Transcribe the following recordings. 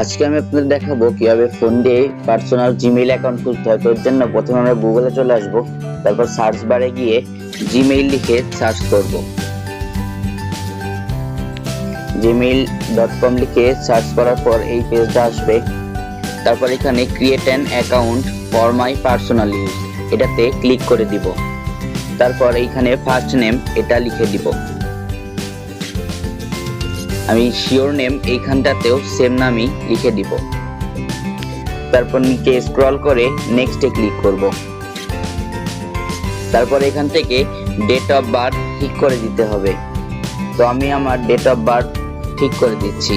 আজকে আমি আপনাদের দেখাবো কীভাবে ফোন দিয়ে পার্সোনাল জিমেইল অ্যাকাউন্ট খুলতে হয়। তোর জন্য প্রথমে আমরা গুগলে চলে আসব, তারপর সার্চ বারে গিয়ে জিমেইল লিখে সার্চ করব। জিমেইল ডট কম লিখে সার্চ করার পর এই পেজটা আসবে। তারপর এখানে create an account for my personal use এটাতে ক্লিক করে দিব। তারপর এইখানে ফার্স্ট নেম এটা লিখে দিব। আমি শিওর নেম এইখানটাতেও সেম নামই লিখে দিব। তারপর নিচে স্ক্রল করে নেক্সটে ক্লিক করব। তারপর এখান থেকে ডেট অফ বার্থ ঠিক করে দিতে হবে। তো আমি আমার ডেট অফ বার্থ ঠিক করে দিচ্ছি।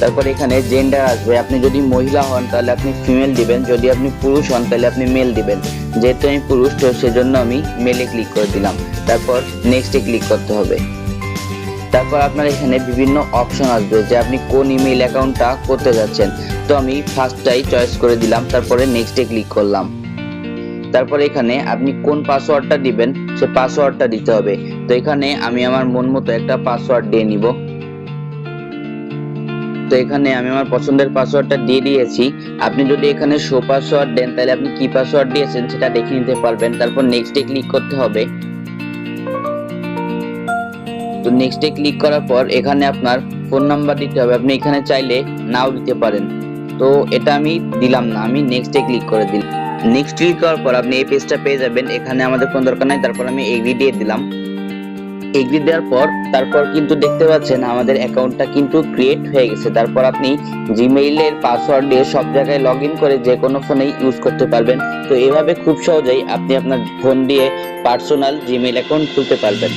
তারপর এখানে জেন্ডার আসবে। আপনি যদি মহিলা হন, তাহলে আপনি ফিমেল দিবেন। যদি আপনি পুরুষ হন, তাহলে আপনি মেল দিবেন। যেহেতু আমি পুরুষ, তো সেজন্য আমি মেলে ক্লিক করে দিলাম। তারপর নেক্সটে ক্লিক করতে হবে। তারপর আপনার এখানে বিভিন্ন অপশন আসবে যে আপনি কোন ইমেইল অ্যাকাউন্টটা করতে যাচ্ছেন। তো আমি ফার্স্টটাই চয়েস করে দিলাম, তারপরে নেক্সটে ক্লিক করলাম। তারপর এখানে আপনি কোন পাসওয়ার্ডটা দিবেন, সে পাসওয়ার্ডটা দিতে হবে। তো এখানে আমি আমার মন মতো একটা পাসওয়ার্ড দিয়ে নিব। তো এখানে আমি আমার পছন্দের পাসওয়ার্ডটা দিয়ে দিয়েছি। আপনি যদি এখানে শো পাসওয়ার্ড দেন, তাহলে আপনি কি পাসওয়ার্ড দিয়েছেন সেটা দেখে নিতে পারবেন। তারপর নেক্সটে ক্লিক করতে হবে। তো নেক্সটে ক্লিক করার পর এখানে আপনার ফোন নাম্বার দিতে হবে। আপনি এখানে চাইলে নাও দিতে পারেন। তো এটা আমি দিলাম না, আমি নেক্সটে ক্লিক করে দিলাম। নেক্সট ক্লিক করার পর আপনি এই পেজটা পেয়ে যাবেন। এখানে আমাদের কোনো দরকার নাই, তারপর আমি এগ্রি দিয়ে দিলাম। এগ্রি দেওয়ার পর, তারপর কিন্তু দেখতে পাচ্ছেন আমাদের অ্যাকাউন্টটা কিন্তু ক্রিয়েট হয়ে গেছে। তারপর আপনি জিমেইলের পাসওয়ার্ড দিয়ে সব জায়গায় লগ করে যে কোনো ফোনেই ইউজ করতে পারবেন। তো এভাবে খুব সহজেই আপনি আপনার ফোন দিয়ে পার্সোনাল জিমেইল অ্যাকাউন্ট খুলতে পারবেন।